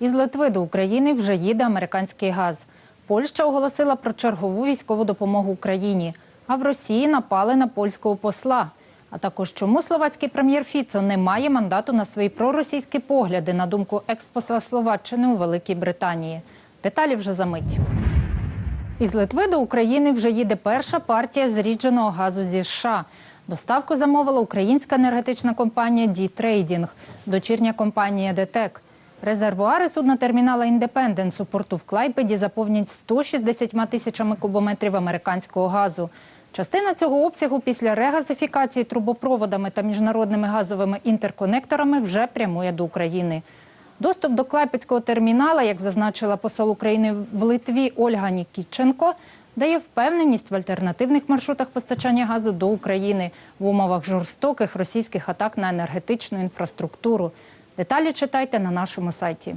Із Литви до України вже їде американський газ. Польща оголосила про чергову військову допомогу Україні. А в Росії напали на польського посла. А також чому словацький прем'єр Фіцо не має мандату на свої проросійські погляди, на думку експосла Словаччини у Великій Британії. Деталі вже за мить. Із Литви до України вже їде перша партія зрідженого газу зі США. Доставку замовила українська енергетична компанія «Ді-Трейдінг», дочірня компанія «ДТЕК». Резервуари суднотермінала «Індепенденс» у порту в Клайпеді заповнять 160 тисячами кубометрів американського газу. Частина цього обсягу після регазифікації трубопроводами та міжнародними газовими інтерконекторами вже прямує до України. Доступ до Клайпецького термінала, як зазначила посол України в Литві Ольга Нікітченко, дає впевненість в альтернативних маршрутах постачання газу до України в умовах жорстоких російських атак на енергетичну інфраструктуру. Деталі читайте на нашому сайті.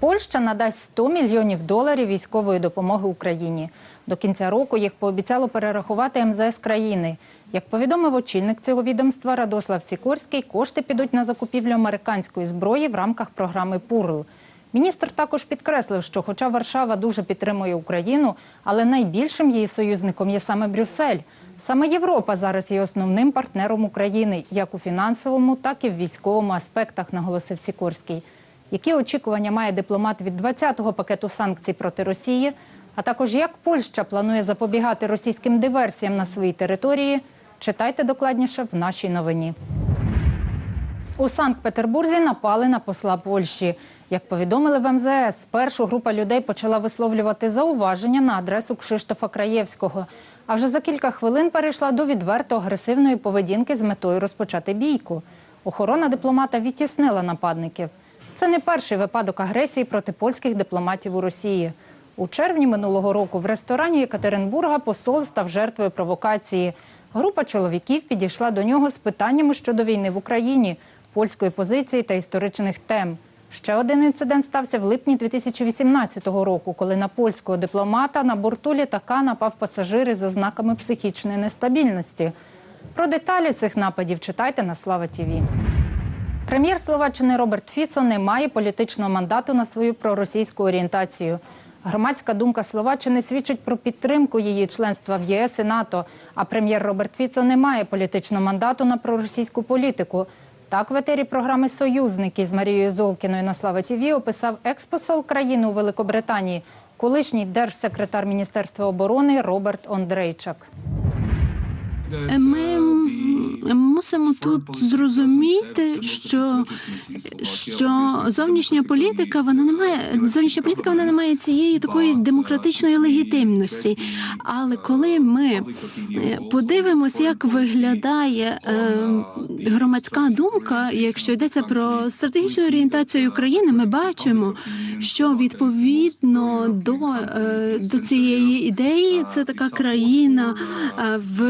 Польща надасть 100 мільйонів доларів військової допомоги Україні. До кінця року їх пообіцяло перерахувати МЗС країни. Як повідомив очільник цього відомства Радослав Сікорський, кошти підуть на закупівлю американської зброї в рамках програми ПУРЛ. Міністр також підкреслив, що, хоча Варшава дуже підтримує Україну, але найбільшим її союзником є саме Брюссель. Саме Європа зараз є основним партнером України, як у фінансовому, так і в військовому аспектах, наголосив Сікорський. Які очікування має дипломат від 20-го пакету санкцій проти Росії? А також як Польща планує запобігати російським диверсіям на своїй території? Читайте докладніше в нашій новині. У Санкт-Петербурзі напали на посла Польщі. Як повідомили в МЗС, спершу група людей почала висловлювати зауваження на адресу Кшиштофа Краєвського. А вже за кілька хвилин перейшла до відверто агресивної поведінки з метою розпочати бійку. Охорона дипломата відтіснила нападників. Це не перший випадок агресії проти польських дипломатів у Росії. У червні минулого року в ресторані Екатеринбурга посол став жертвою провокації. Група чоловіків підійшла до нього з питаннями щодо війни в Україні, польської позиції та історичних тем. Ще один інцидент стався в липні 2018 року, коли на польського дипломата на борту літака напав пасажир із ознаками психічної нестабільності. Про деталі цих нападів читайте на Слава Тіві. Прем'єр Словаччини Роберт Фіцо не має політичного мандату на свою проросійську орієнтацію. Громадська думка Словаччини свідчить про підтримку її членства в ЄС і НАТО. А прем'єр Роберт Фіцо не має політичного мандату на проросійську політику. Так, в етері програми Союзники з Марією Золкіною на Слава ТІВІ описав експосол країни у Великобританії, колишній держсекретар Міністерства оборони Роберт Ондрейчак. Ми мусимо тут зрозуміти, що, що зовнішня політика вона не має зовнішня політика, вона не має цієї такої демократичної легітимності. Але коли ми е, подивимося, як виглядає е, громадська думка, якщо йдеться про стратегічну орієнтацію України, ми бачимо, що відповідно до, е, до цієї ідеї це така країна в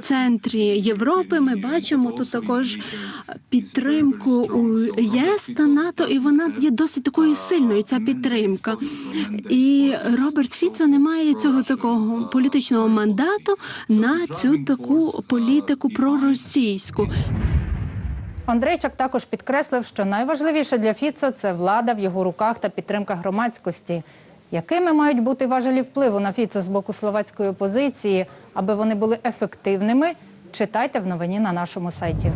центрі Європи. Ми бачимо тут також підтримку у ЄС та НАТО, і вона є досить такою сильною. Ця підтримка. І Роберт Фіцо не має цього такого політичного мандату на цю таку політику проросійську. Андрейчак також підкреслив, що найважливіше для Фіцо це влада в його руках та підтримка громадськості. Якими мають бути важелі впливу на Фіцо з боку словацької опозиції, аби вони були ефективними? Читайте в новині на нашому сайті.